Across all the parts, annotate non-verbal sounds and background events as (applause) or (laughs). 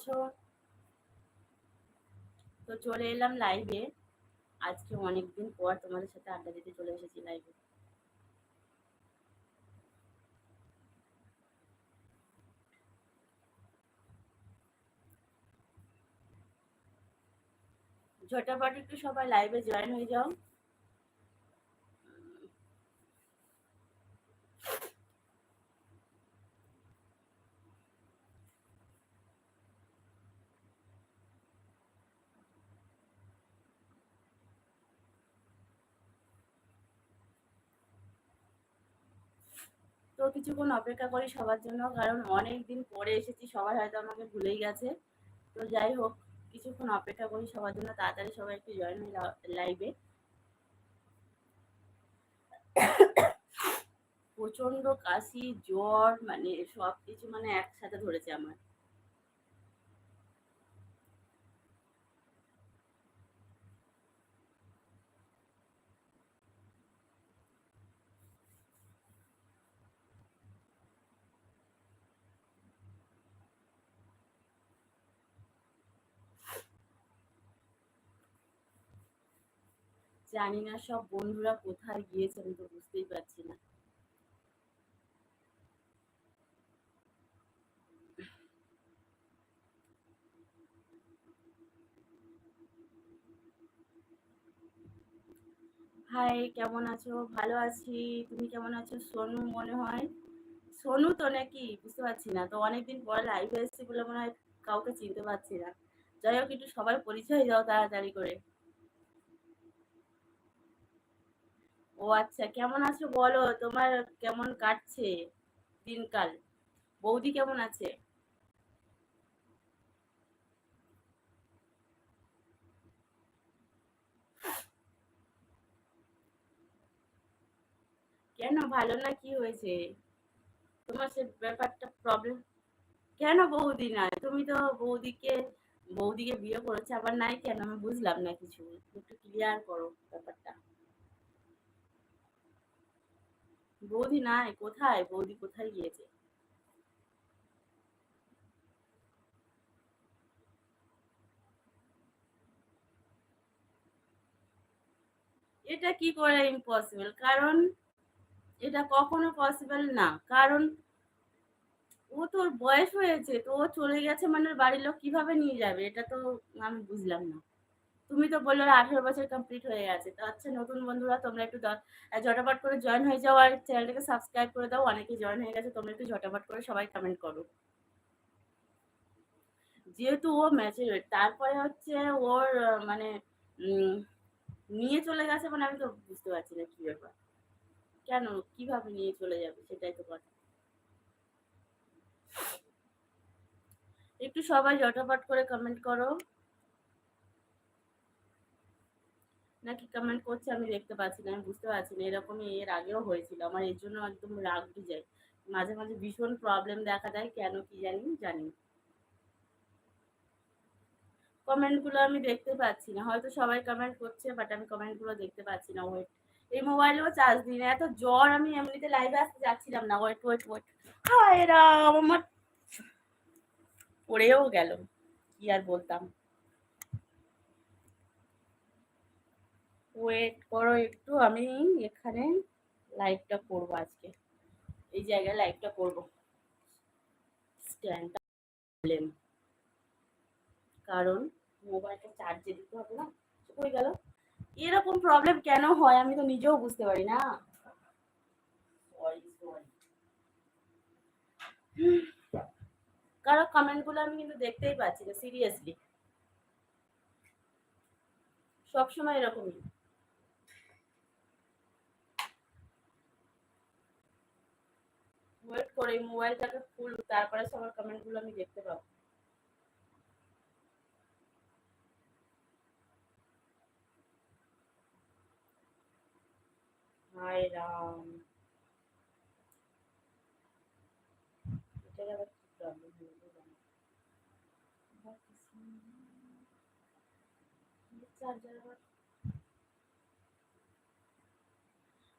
আছো তো চলে এলাম লাইভে আজকে অনেকদিন পর তোমাদের সাথে আড্ডা দিতে চলে এসেছি লাইভে ঝটাপট একটু সবাই লাইভে জয়েন হয়ে যাও। কিছুক্ষণ অপেক্ষা করি সবার জন্য, কারণ অনেক দিন পরে এসেছি সবাই হয়তো আমাকে ভুলেই গেছে। তো যাই হোক, কিছুক্ষণ অপেক্ষা করি সবার জন্য, তাড়াতাড়ি সবাই একটু জয়েন হয়ে লাইভে প্রচণ্ড কাশি, জ্বর মানে সব কিছু মানে একসাথে ধরেছে আমার। জানি না সব বন্ধুরা কোথায় গিয়েছে, আমি তো বুঝতেই পারছি না। হাই, কেমন আছো? ভালো আছি। তুমি কেমন আছো? সোনু মনে হয়। সোনু তো নাকি, বুঝতে পারছি না। তো অনেকদিন পরে লাইভে এসেছি বলে মনে হয় কাউকে চিনতে পারছি না। যাই হোক, একটু সবার পরিচয় দাও তাড়াতাড়ি করে। ও আচ্ছা কেমন আছো বলো? তোমার কেমন কাটছে দিনকাল? বৌদি কেমন আছে? কেন? ভালো না? কি হয়েছে? তোমার সে ব্যাপারটা প্রবলেম কেন বৌদি না তুমি তো বৌদিকে বৌদিকে বিয়ে করেছে, আবার নাই কেন? আমি বুঝলাম না কিছু। একটু ক্লিয়ার করো ব্যাপারটা। বৌদি নাই, কোথায়? বৌদি কোথায় গিয়েছে? এটা কি করে ইম্পসিবল কারণ এটা কখনো পসিবল না। কারণ ও তোর বয়স হয়েছে, তো ও চলে গেছে মানে বাড়ির লোক কীভাবে নিয়ে যাবে? এটা তো আমি বুঝলাম না। তুমি তো বলল আঠেরো বছর কমপ্লিট হয়ে গেছে। তো আচ্ছা নতুন বন্ধুরা, তোমরা একটু ঝটাপট করে জয়েন হয়ে যাও আর চ্যানেলটাকে সাবস্ক্রাইব করে দাও। অনেকে জয়েন হয়ে গেছে, তোমরা একটু ঝটাপট করে সবাই কমেন্ট করো। যেহেতু ও ম্যাচুরেট তারপরে হচ্ছে ওর মানে নিয়ে চলে গেছে মানে আমি তো বুঝতে পারছি না কি ব্যাপার। কেন? কীভাবে নিয়ে চলে যাবে সেটাই তো কথা। একটু সবাই জটাপট করে কমেন্ট করো। নাকি কমেন্ট করছে আমি দেখতে পাচ্ছি না, আমি বুঝতে পারছি না, এরকমই এর আগেও হয়েছিল, আমার এর জন্য একদম রাগ যায়। মাঝে মাঝে ভীষণ প্রবলেম দেখা দেয়, কেন কি জানি জানি কমেন্টগুলো আমি দেখতে পাচ্ছি না, হয়তো সবাই কমেন্ট করছে বাট আমি কমেন্টগুলো দেখতে পাচ্ছি না ওয়েট এই মোবাইলেও চার্জ দিই না, এত জ্বর, আমি এমনিতে লাইভে আসতে যাচ্ছিলাম না ওয়েট ওয়েট ওয়েট হায় রাম, আমার পড়েও গেল, কি আর বলতাম। ওয়েট করো একটু, আমি এখানে লাইভটা করব আজকে। এই জায়গায় লাইভটা করব। স্ট্যান্ডটা কারণ মোবাইলটা চার্জে দিতে হবে না, হয়ে গেল। এরকম প্রবলেম কেন হয় আমি তো নিজেও বুঝতে পারি না। কারও কমেন্টগুলো আমি কিন্তু দেখতেই পাচ্ছি না সিরিয়াসলি সবসময় এরকমই। ওয়েট করে মোবাইলটাকে ফুল তারপরে সবার কমেন্টগুলো আমি দেখতে পাবো। হায় রাম। এটার আবার কি প্রবলেম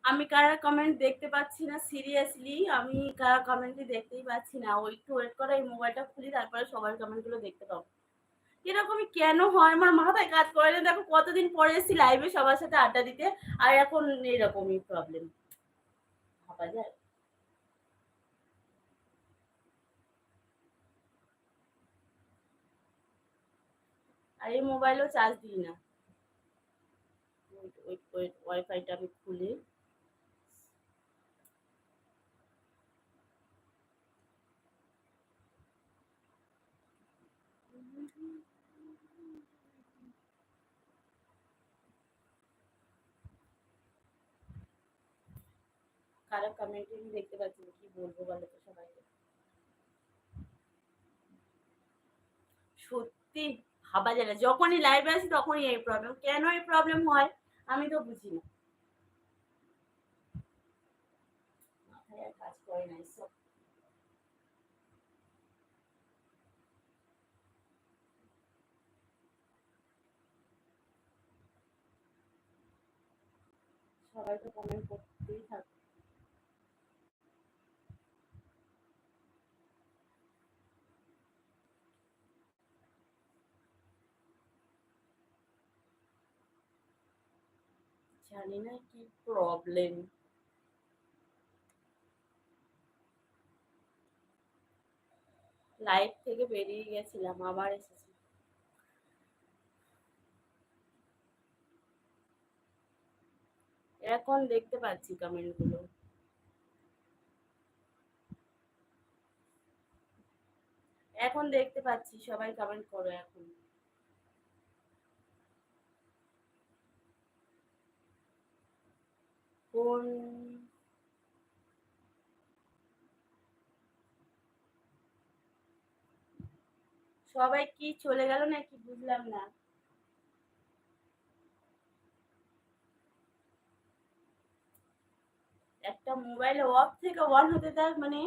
আমি কারা কমেন্ট দেখতে পাচ্ছি না সিরিয়াসলি আমি কারা কমেন্টই দেখতেই পাচ্ছি না। ওই একটু ওয়েট করে, এই মোবাইলটা খুলি, তারপরে সবার কমেন্টগুলো দেখতে পাবো। এরকমই কেন হয় আমার মাথায় কাজ করে না। দেখো কতদিন পরে এসেছি লাইভে সবার সাথে আড্ডা দিতে, আর এখন এরকমই প্রবলেম ভাবা যায়? আর এই মোবাইলও চার্জ দিই না। ওয়াইফাইটা আমি কারও কমেন্টে আমি দেখতে পাচ্ছি কি বলব বলো তো সবাইকে। সত্যি ভাবা যায় না, যখনই লাইভে আসি তখনই এই প্রবলেম কেন এই প্রবলেম হয় আমি তো বুঝি না। সবাই তো কমেন্ট করতেই থাকে জানি না কি প্রবলেম লাইভ থেকে বেরিয়ে গেছিলাম, আবার এসেছি। এখন দেখতে পাচ্ছি কমেন্টগুলো এখন দেখতে পাচ্ছি, সবাই কমেন্ট করো এখন। কোন সবাই কি চলে গেল নাকি বুঝলাম না। একটা মোবাইল অফ থেকে অন হতে তার মানে।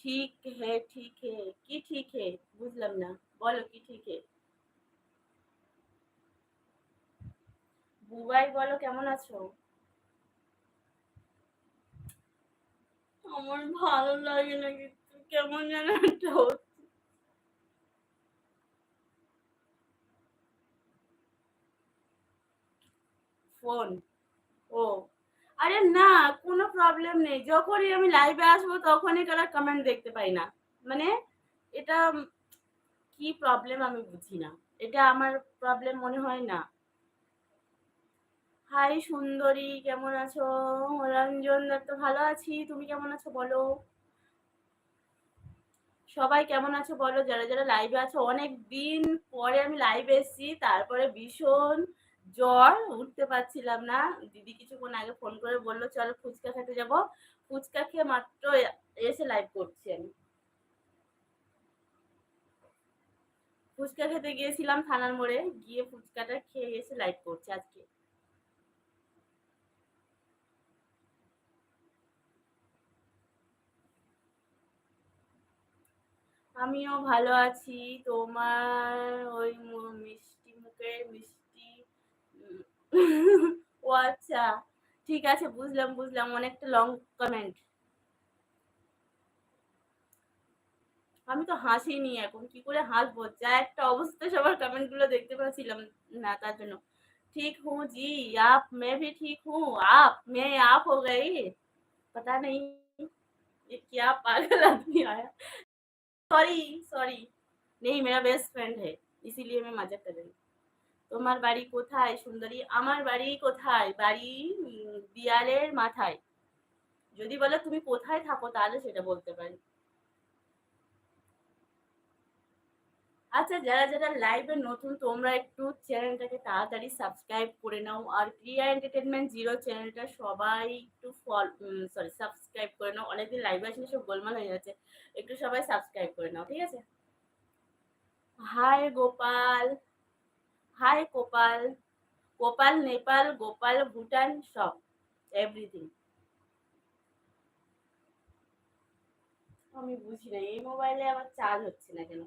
ঠিক হে ঠিক হে, কি ঠিক হে? বুঝলাম না। বলো কি ঠিক হে? বুবাই বলো, কেমন আছো? আমার ভালো লাগে না কিন্তু, কেমন যেন একটা ফোন। ও। আরে না, কোনো প্রবলেম নেই। যখনই আমি লাইভে আসব, তখনই কারা কমেন্ট দেখতে পাই না। মানে এটা কি প্রবলেম আমি বুঝি না। এটা আমার প্রবলেম মনে হয় না। হাই সুন্দরী, কেমন আছো? রঞ্জন দত্ত, ভালো আছি। তুমি কেমন আছো বলো? সবাই কেমন আছো বলো? যারা যারা লাইভে আছো, অনেক দিন পরে আমি লাইভে এসেছি। তারপরে ভীষণ জ্বর, উঠতে পারছিলাম না। দিদি কিছুক্ষণ আগে ফোন করে বলল, চল ফুচকা খেতে যাব। ফুচকা খেয়ে মাত্র এসে লাইভ করছি আমি। ফুচকা খেতে গিয়েছিলাম থানার মোড়ে, গিয়ে ফুচকাটা খেয়ে এসে লাইভ করছি আজকে। আমিও ভালো আছি তোমার ওই মু- মিষ্টি মুখের মিষ্টি উম, ও আচ্ছা ঠিক আছে বুঝলাম বুঝলাম অনেকটা লং কমেন্ট আমি তো হাসিনি এখন কি করে হাসবো যা একটা অবস্থা সবার কমেন্ট গুলো দেখতে পাচ্ছিলাম না তার জন্য ठीक हूँ जी आप मैं भी ठीक हूँ आप मैं आप हो गई पता नहीं ये क्या पागल आदमी आया सॉरी सॉरी नहीं मेरा बेस्ट फ्रेंड है इसीलिए मैं मजाक कर रही हूँ তোমার বাড়ি কোথায় সুন্দরী আমার বাড়ি কোথায় বাড়ি উম, দিয়ালের মাথায় যদি বলো তুমি কোথায় থাকো তাহলে সেটা বলতে পারি আচ্ছা যারা যারা লাইভে নতুন, তোমরা একটু চ্যানেলটাকে তাড়াতাড়ি সাবস্ক্রাইব করে নাও। আর ক্রিয়া এন্টারটেনমেন্ট জিরো চ্যানেলটা সবাই একটু ফল সরি সাবস্ক্রাইব করে নাও। অনেকদিন লাইভে আসলে সব গোলমাল হয়ে যাচ্ছে। একটু সবাই সাবস্ক্রাইব করে নাও, ঠিক আছে? হাই গোপাল হাই গোপাল গোপাল নেপাল গোপাল ভুটান সব এভরিথিং আমি বুঝি না, এই মোবাইলে আমার চার্জ হচ্ছে না কেন?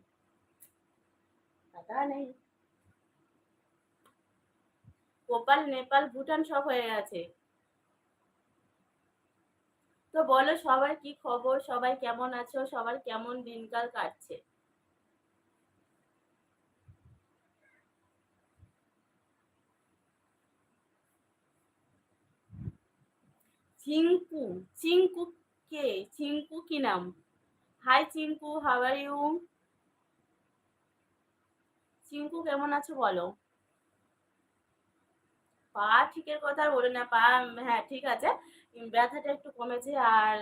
পাতা নেই। গোপাল, নেপাল, ভুটান সব হয়ে গেছে। তো বলো সবার কি খবর? সবাই কেমন আছো? সবার কেমন দিনকাল কাটছে? চিঙ্কু চিঙ্কু কে? চিঙ্কু কি নাম? Hi Chinku how are you Chinku কেমন আছো বলো? পা ঠিকের কথা আর বলে না, পা হ্যাঁ ঠিক আছে। ব্যথাটা একটু কমেছে আর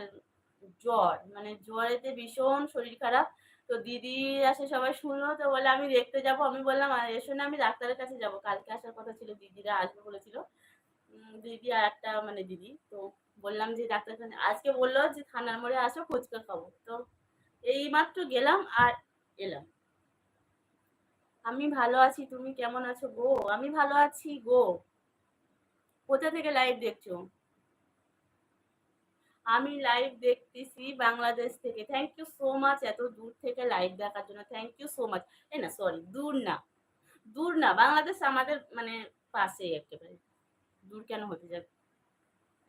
জ্বর মানে জ্বরেতে ভীষণ শরীর খারাপ। তো দিদি আসে সবাই শুনলো, তো বলে আমি দেখতে যাব। আমি বললাম, আর এসো না, আমি ডাক্তারের কাছে যাব। কালকে আসার কথা ছিল, দিদিরা আসবে বলেছিল। দিদি আর একটা মানে দিদি, তো বললাম যে ডাক্তার আজকে বলল যে থানার মোড়ে আসো, ফুচকা খাব। তো এই মাত্র গেলাম আর এলাম। আমি ভালো আছি, তুমি কেমন আছো গো? আমি ভালো আছি গো। কোথা থেকে লাইভ দেখছ? আমি লাইভ দেখতেছি বাংলাদেশ থেকে। থ্যাংক ইউ সো মাচ এত দূর থেকে লাইভ দেখার জন্য। থ্যাংক ইউ সো মাচ এই না সরি দূর না। দূর না, বাংলাদেশ আমাদের মানে পাশেই একেবারে। দূর কেন হতে যাবে?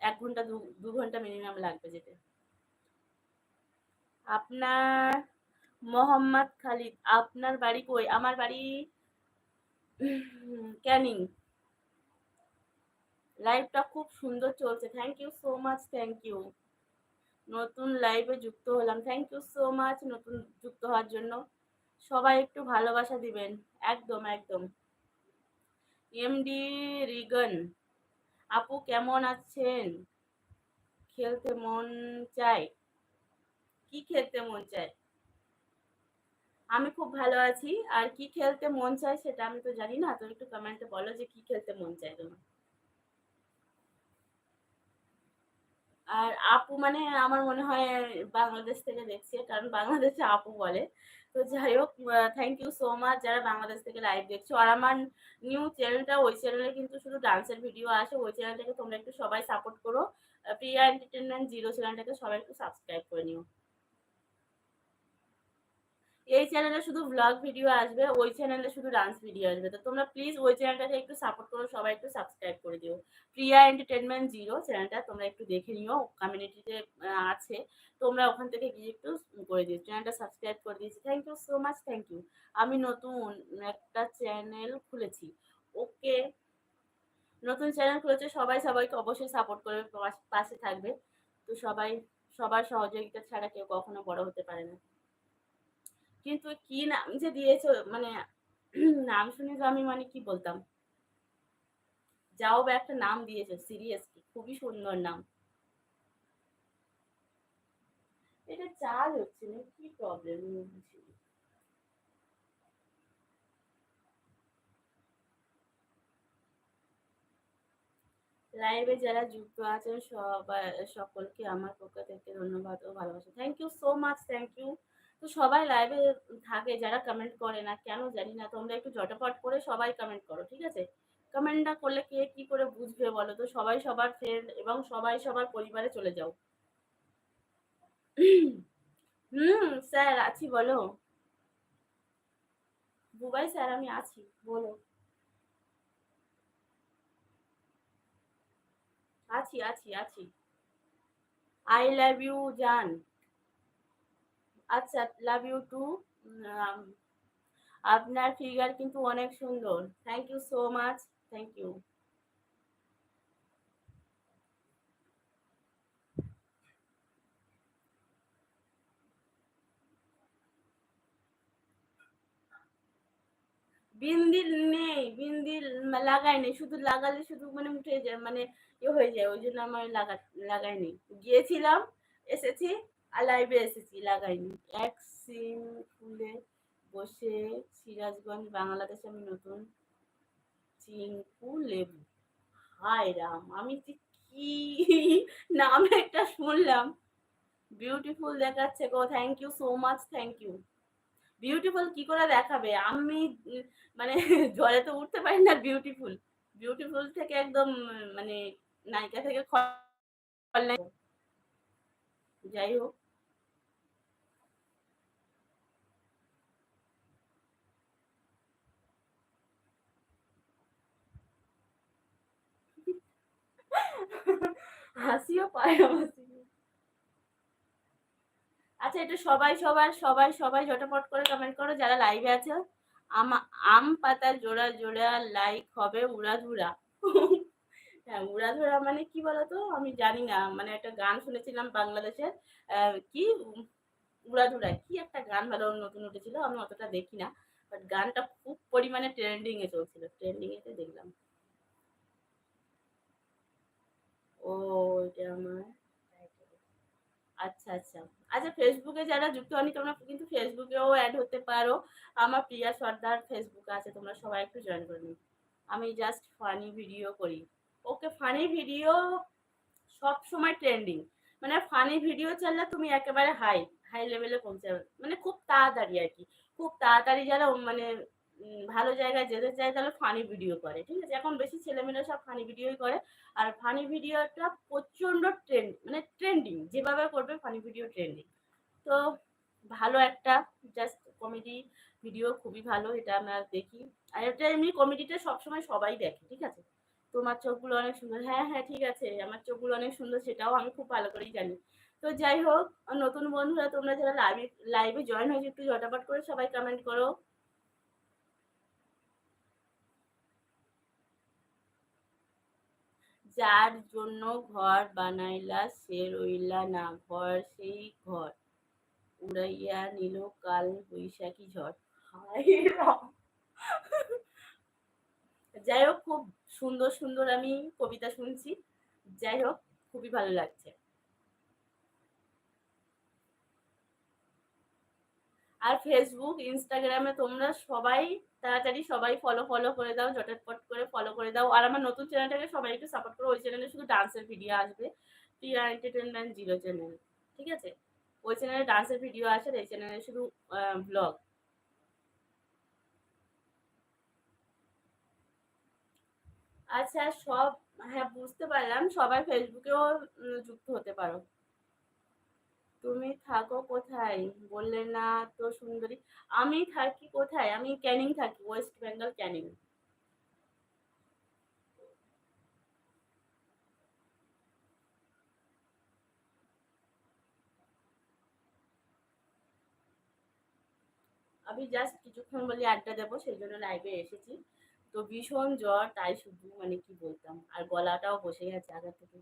এক ঘণ্টা, দু ঘণ্টা মিনিমাম লাগবে যেতে। আপনার মোহাম্মদ খালিদ, আপনার বাড়ি কই? আমার বাড়ি ক্যানিং। লাইভটা খুব সুন্দর চলছে। Thank you so much thank you নতুন লাইভে যুক্ত হলাম। থ্যাংক ইউ সো মাচ নতুন যুক্ত হওয়ার জন্য। সবাই একটু ভালোবাসা দিবেন। একদম একদম। এমডি রিগন আপু কেমন আছেন? খেলতে মন চায়? কি খেলতে মন চায়? আমি খুব ভালো আছি। আর কি খেলতে মন চায় সেটা আমি তো জানি না, তো একটু কমেন্টে বলো যে কি খেলতে মন চায় তোমার। আর আপু মানে আমার মনে হয় বাংলাদেশ থেকে দেখছে, কারণ বাংলাদেশে আপু বলে। তো যাই হোক থ্যাংক ইউ সো মাচ যারা বাংলাদেশ থেকে লাইভ দেখছ। আর আমার নিউ চ্যানেলটা ওই চ্যানেলে কিন্তু শুধু ডান্সের ভিডিও আসে, ওই চ্যানেলটাকে তোমরা একটু সবাই সাপোর্ট করো। প্রিয়া এন্টারটেনমেন্ট জিরো চ্যানেলটাকে সবাই একটু সাবস্ক্রাইব করে নিও। এই চ্যানেলে শুধু ব্লগ ভিডিও আসবে, ওই চ্যানেলে শুধু ডান্স ভিডিও আসবে। তো তোমরা প্লিজ ওই চ্যানেলটাকে একটু সাপোর্ট করো, সবাই একটু সাবস্ক্রাইব করে দিও। প্রিয়া এন্টারটেনমেন্ট জিরো চ্যানেলটা তোমরা একটু দেখে নিও কমিউনিটিতে আছে। তোমরা ওখান থেকে গিয়ে একটু করে দিও। চ্যানেলটা সাবস্ক্রাইব করে দিয়েছি। Thank you so much thank you আমি নতুন একটা চ্যানেল খুলেছি। ওকে? নতুন চ্যানেল খুলেছে, সবাই সবাইকে অবশ্যই সাপোর্ট করবে পাশে থাকবে। তো সবাই, সবার সহযোগিতা ছাড়া কেউ কখনো বড় হতে পারে না। কিন্তু কি নাম যে দিয়েছ মানে নাম শুনে তো আমি মানে কি বলতাম? যাও একটা নাম দিয়েছ সিরিয়াসলি খুবই সুন্দর নাম। এটা চাল হচ্ছে না, কি প্রবলেম লাইভে যারা যুক্ত আছেন, সবাই, সকলকে আমার পক্ষ থেকে ধন্যবাদ ও ভালোবাসা। Thank you so much thank you তো সবাই লাইভে থাকে যারা কমেন্ট করে না, কেন জানি না। তোমরা একটু জটাপট করে সবাই কমেন্ট করো, ঠিক আছে? কমেন্টটা করলে কে কি করে বুঝবে বলো তো? সবাই সবার ফ্রেন্ড এবং সবাই সবার পরিবারে চলে যাও। হুম, স্যার, আছি, বলো। বুবাই স্যার, আমি আছি, বলো। আছি আছি আছি। আই লাভ ইউ জান। আচ্ছা লাভ ইউ টু আপনার ফিগার কিন্তু অনেক সুন্দর। Thank you so much thank you bindi নেই বিন্দি লাগাই নেই, শুধু লাগালে শুধু মানে উঠে যায় মানে ইয়ে হয়ে যায়, ওই জন্য আমার লাগা লাগাইনি গিয়েছিলাম, এসেছি। আর লাইভে এসেছি, লাগাইনি। এক সিম খুলে বসে সিরাজগঞ্জ, বাংলাদেশে আমি নতুন চিঙ্কু লেবু। হায় রাম, আমি কি নাম একটা শুনলাম। বিউটিফুল দেখাচ্ছে গো thank you so much thank you beautiful কি করে দেখাবে? আমি মানে জলে তো উঠতে পারি না বিউটিফুল বিউটিফুল থেকে একদম মানে নায়িকা থেকে যাই হোক। হাসিও পায় আচ্ছা এটা সবাই, সবার, সবাই সবাই ঝটাপট করে কমেন্ট করো, যারা লাইভে আছে। আম আম পাতা জোড়া জোড়া লাইক হবে উড়াধুরা। হ্যাঁ উড়াধুরা মানে কি বলতো? আমি জানি না মানে একটা গান শুনেছিলাম বাংলাদেশের কি? উড়াধুরা কি একটা গান ভালো নতুন উঠেছিল, আমি অতটা দেখি না বাট গানটা খুব পরিমাণে ট্রেন্ডিং এ চলছিল। ট্রেন্ডিং এতে দেখলাম ও এটা আমার আচ্ছা আচ্ছা। আচ্ছা ফেসবুকে যারা যুক্ত হয়নি, তোমরা কিন্তু ফেসবুকেও অ্যাড হতে পারো। আমার প্রিয়া সর্দার ফেসবুক আছে, তোমরা সবাই একটু জয়েন করে নিও। আমি জাস্ট ফানি ভিডিও করি। ওকে ফানি ভিডিও সব সময় ট্রেন্ডিং মানে ফানি ভিডিও চাললে তুমি একেবারে হাই হাই লেভেলে পৌঁছে যাবে মানে খুব তাড়াতাড়ি আর কি। খুব তাড়াতাড়ি যারা মানে ভালো জায়গায় যেতে চায় তাহলে ফানি ভিডিও করে, ঠিক আছে? এখন বেশি ছেলেমেয়েরা সব ফানি ভিডিওই করে। আর ফানি ভিডিওটা প্রচণ্ড ট্রেন্ড মানে ট্রেন্ডিং যেভাবে করবে ফানি ভিডিও ট্রেন্ডিং তো ভালো একটা জাস্ট কমেডি ভিডিও খুবই ভালো, এটা আমরা দেখি। আর এটা এমনি কমেডিটা সবসময় সবাই দেখে, ঠিক আছে? তোমার চোখগুলো অনেক সুন্দর হ্যাঁ হ্যাঁ ঠিক আছে, আমার চোখগুলো অনেক সুন্দর, সেটাও আমি খুব ভালো করেই জানি। তো যাই হোক নতুন বন্ধুরা, তোমরা যারা লাইভে লাইভে জয়েন হয়েছে, একটু ঝটাপট করে সবাই কমেন্ট করো। যার জন্য ঘর বানাইলা, সে রইলা না। ঘর সেই ঘর। উড়াইয়া নিল কাল বৈশাখী ঝড়। যাই হোক, খুব সুন্দর সুন্দর আমি কবিতা শুনছি। যাই হোক, খুবই ভালো লাগছে। আর ফেসবুক ইনস্টাগ্রামে তোমরা সবাই তাড়াতাড়ি সবাই ফলো ফলো করে দাও, ঝটপট করে ফলো করে দাও। আর আমার নতুন চ্যানেলটাকে সবাই একটু সাপোর্ট করো, ওই চ্যানেলে শুধু ডান্সের ভিডিও আসবে। প্রিয়া এন্টারটেনমেন্ট জিরো চ্যানেল ঠিক আছে? ওই চ্যানেলে ডান্সের ভিডিও আসে এই চ্যানেলে শুধু ব্লগ আচ্ছা সব হ্যাঁ বুঝতে পারলাম। সবাই ফেসবুকেও যুক্ত হতে পারো। তুমি থাকো কোথায়? বললে না তো সুন্দরী। আমি থাকি কোথায়? আমি ক্যানিং থাকি, ওয়েস্ট বেঙ্গল ক্যানিং। আমি জাস্ট কিছুক্ষণ বলি আড্ডা দেবো সেই জন্য লাইভে এসেছি। তো ভীষণ জ্বর, তাই শুধু মানে কি বলতাম? আর গলাটাও বসে গেছে আগে থেকে।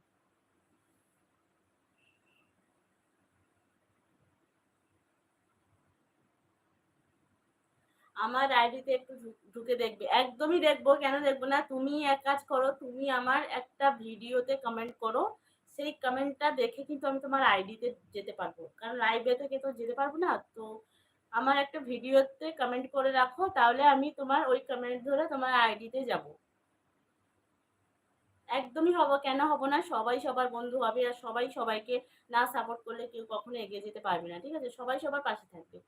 আমার আইডিতে একটু ঢুকে দেখবে। একদমই দেখব, কেন দেখব না? তুমি এক কাজ করো, তুমি আমার একটা ভিডিওতে কমেন্ট করো। সেই কমেন্টটা দেখে কিন্তু আমি তোমার আইডিতে যেতে পারব। কারণ লাইভে থেকে তো যেতে পারব না, তো আমার একটা ভিডিওতে কমেন্ট করে রাখো, তাহলে আমি তোমার ওই কমেন্ট ধরে তোমার আইডিতে যাব। একদমই হব, কেন হব না? সবাই সবার বন্ধু হবে আর সবাই সবাইকে না সাপোর্ট করলে কেউ কখনো এগিয়ে যেতে পারবে না, ঠিক আছে? সবাই সবার পাশে থাকবে।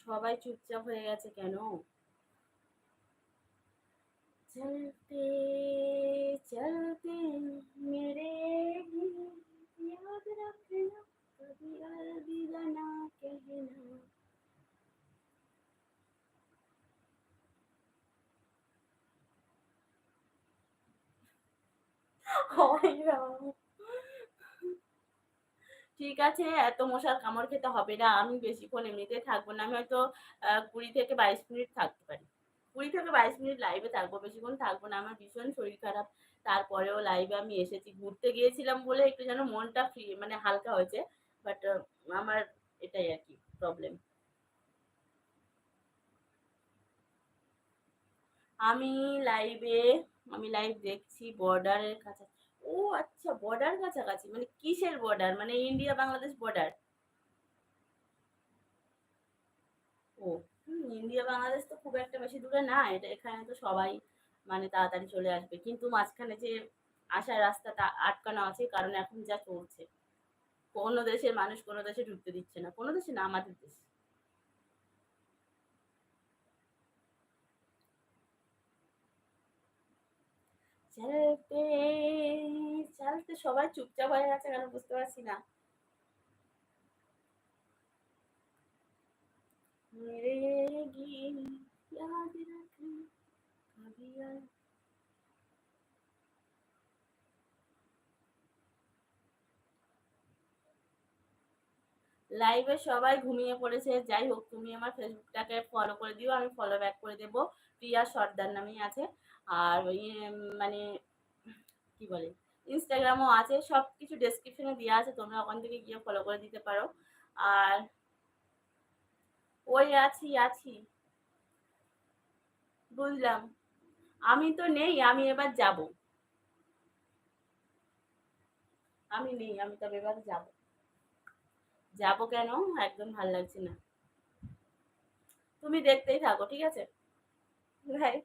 সবাই চুপচাপ হয়ে গেছে কেন চলতে চলতে মেরে याद रखना कभी अलविदा ना कहना হয় না (laughs) ঠিক আছে, এত মশার কামড় খেতে হবে না, আমি বেশিক্ষণ এমনিতে থাকব না, আমি হয়তো কুড়ি থেকে বাইশ মিনিট থাকতে পারি। কুড়ি থেকে বাইশ মিনিট লাইভে থাকব, বেশিক্ষণ থাকব না, আমার ভীষণ শরীর খারাপ। তারপরেও লাইভে আমি এসেছি, ঘুরতে গিয়েছিলাম বলে একটু যেন মনটা ফ্রি মানে হালকা হয়েছে বাট আমার এটাই আর কি প্রবলেম আমি লাইভে আমি লাইভ দেখছি বর্ডারের কাছে ও আচ্ছা বর্ডার কাছাকাছি মানে কিসের বর্ডার মানে ইন্ডিয়া বাংলাদেশ বর্ডার ও ইন্ডিয়া বাংলাদেশ তো খুব একটা বেশি দূরে না, এটা এখানে তো সবাই মানে তাড়াতাড়ি চলে আসবে। কিন্তু মাঝখানে যে আসার রাস্তা তা আটকানো আছে কারণ এখন যা চলছে। কোন দেশের মানুষ কোনো দেশে ঢুকতে দিচ্ছে না। কোনো দেশে না, আমাদের দেশ। চলতে সবাই চুপচাপ হয়ে গেছে কেন বুঝতে পারছি না। লাইভে সবাই ঘুমিয়ে পড়েছে, যাই হোক, তুমি আমার ফেসবুকটাকে ফলো করে দিও, আমি ফলো ব্যাক করে দেবো। প্রিয়া সর্দার নামেই আছে। আর মানে কি বলে? ইনস্টাগ্রামও আছে সব কিছু ডেসক্রিপশনে দেওয়া আছে, তোমরা ওখান থেকে গিয়ে ফলো করে দিতে পারো। আর ওই আছি আছি। বুঝলাম। আমি তো নেই, আমি এবার যাব। আমি নেই, আমি তবে এবার যাব। যাব কেন? একদম ভালো লাগছে না। তুমি দেখতেই থাকো, ঠিক আছে? ভাই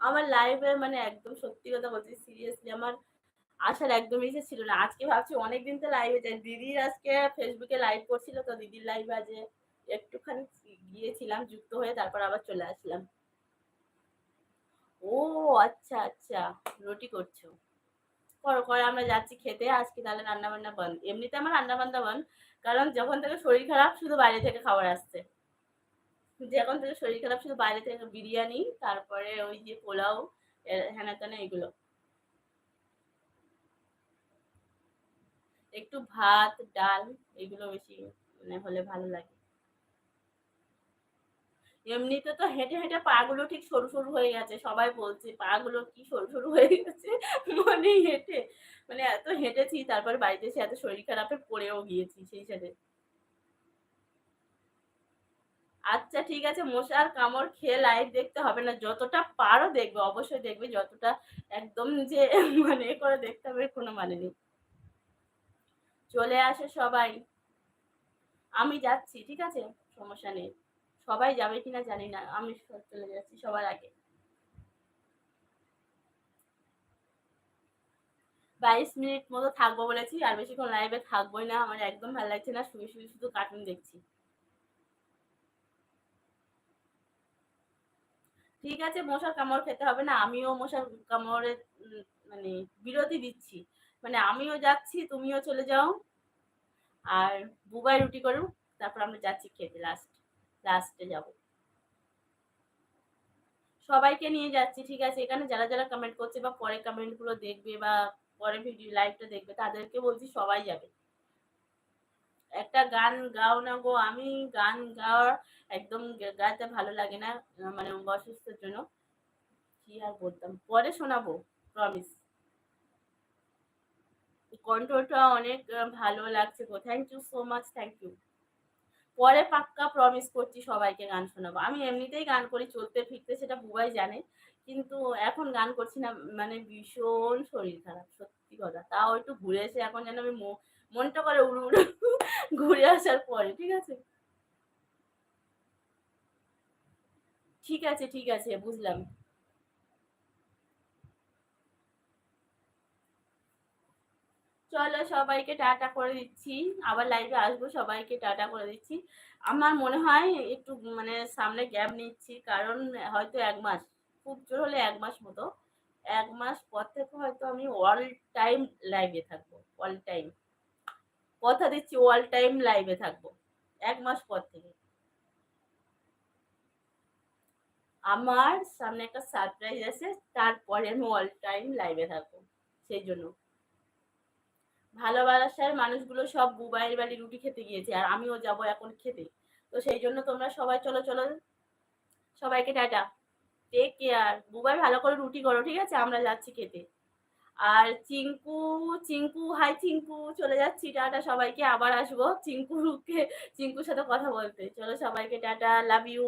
আমার লাইফে মানে একদম সত্যি কথা বলছি সিরিয়াসলি আমার আসার একদম ইচ্ছে ছিল না। আজকে ভাবছি অনেকদিন তো লাইভে যাই। দিদির আজকে ফেসবুকে লাইভ করছিল, তো দিদির লাইভে আজ একটুখানি গিয়েছিলাম, যুক্ত হয়ে তারপর আবার চলে আসলাম। ও আচ্ছা আচ্ছা রুটি করছ। করো, করে, আমরা যাচ্ছি খেতে। আজকে তাহলে রান্না বান্না বন্ধ। এমনিতে আমার রান্না বান্না বন্ধ, কারণ যখন থেকে শরীর খারাপ, শুধু বাইরে থেকে খাবার আসছে। যখন থেকে শরীর খারাপ শুধু বাইরে থেকে বিরিয়ানি, তারপরে ওই যে পোলাও হ্যানা ত্যানা এগুলো। একটু ভাত, ডাল এগুলো বেশি মানে হলে ভালো লাগে। এমনিতে তো হেঁটে হেঁটে পাগুলো ঠিক সরু সরু হয়ে গেছে, সবাই বলছে, পাগুলো কি সরু সরু হয়ে গেছে? (laughs) মানে হেঁটে মানে এত হেঁটেছি, তারপর বাড়িতে এসে এত শরীর খারাপে পড়েও গিয়েছি সেই সাথে। আচ্ছা ঠিক আছে, মশার কামড় খেয়ে লাইভ দেখতে হবে না। যতটা পারো দেখবে, অবশ্যই দেখবে, যতটা একদম যে (laughs) মানে করে দেখতে হবে কোনো মানে নেই। চলে আসে সবাই। আমি যাচ্ছি, ঠিক আছে? সমস্যা নেই। সবাই যাবে কিনা জানি না, আমি চলে যাচ্ছি সবার আগে। বাইশ মিনিট মতো থাকব বলেছি, আর বেশিক্ষণ লাইভে থাকবোই না, আমার একদম ভালো লাগছে না, শুয়ে শুয়ে শুধু কার্টুন দেখছি। ঠিক আছে, মশার কামড় খেতে হবে না, আমিও মশার কামড়ের মানে বিরতি দিচ্ছি। মানে আমিও যাচ্ছি, তুমিও চলে যাও। আর বুবাই রুটি করু তারপর আমরা যাচ্ছি খেতে লাস্ট লাস্টে যাব। সবাইকে নিয়ে যাচ্ছি, ঠিক আছে? এখানে যারা যারা কমেন্ট করছে বা পরে কমেন্টগুলো দেখবে বা পরে ভিডিও লাইভটা দেখবে, তাদেরকে বলছি সবাই যাবে। একটা গান গাও না গো, আমি গান গাওয়ার একদম গাইতে ভালো লাগে না মানে অসুস্থের জন্য। কি আর বলতাম? পরে শোনাবো প্রমিস কন্ট্রোলটা অনেক ভালো লাগছে গো। Thank you so much thank you পরে পাক্কা প্রমিস করছি সবাইকে গান শোনাবো। আমি এমনিতেই গান করি, চলতে ফিরতে সেটা বুবাই জানে, কিন্তু এখন গান করছি না মানে ভীষণ শরীর খারাপ, সত্যি কথা। তাও একটু ঘুরে এসে এখন যেন আমি মনটা করে উড়ু উড়ু ঘুরে আসার পরে, ঠিক আছে? ঠিক আছে ঠিক আছে, বুঝলাম। চলো, সবাইকে টাটা করে দিচ্ছি। আবার লাইভে আসব, সবাইকে টাটা করে দিচ্ছি। আমার মনে হয় একটু মানে সামনে গ্যাপ নিচ্ছি, কারণ হয়তো এক মাস, খুব জোর হলে এক মাস মতো। এক মাস পর থেকে হয়তো আমি অল টাইম লাইভে থাকব অল টাইম কথা দিচ্ছি অল টাইম লাইভে থাকব। এক মাস পর থেকে। আমার সামনে একটা সারপ্রাইজ আছে, তারপরে আমি অল টাইম লাইভে থাকব, সেই জন্য। ভালোবাসার মানুষগুলো সব বুবাইয়ের বাড়ি রুটি খেতে গিয়েছে, আর আমিও যাব এখন খেতে। তো সেই জন্য তোমরা সবাই চলো চলো। সবাইকে টাটা। টেক কেয়ার বুবাই ভালো করে রুটি করো, ঠিক আছে? আমরা যাচ্ছি খেতে। আর চিঙ্কু চিঙ্কু, হাই চিঙ্কু, চলে যাচ্ছি, টাটা, সবাইকে আবার আসব। চিঙ্কুকে, চিঙ্কুর সাথে কথা বলতে। চলো সবাইকে, টাটা লাভ ইউ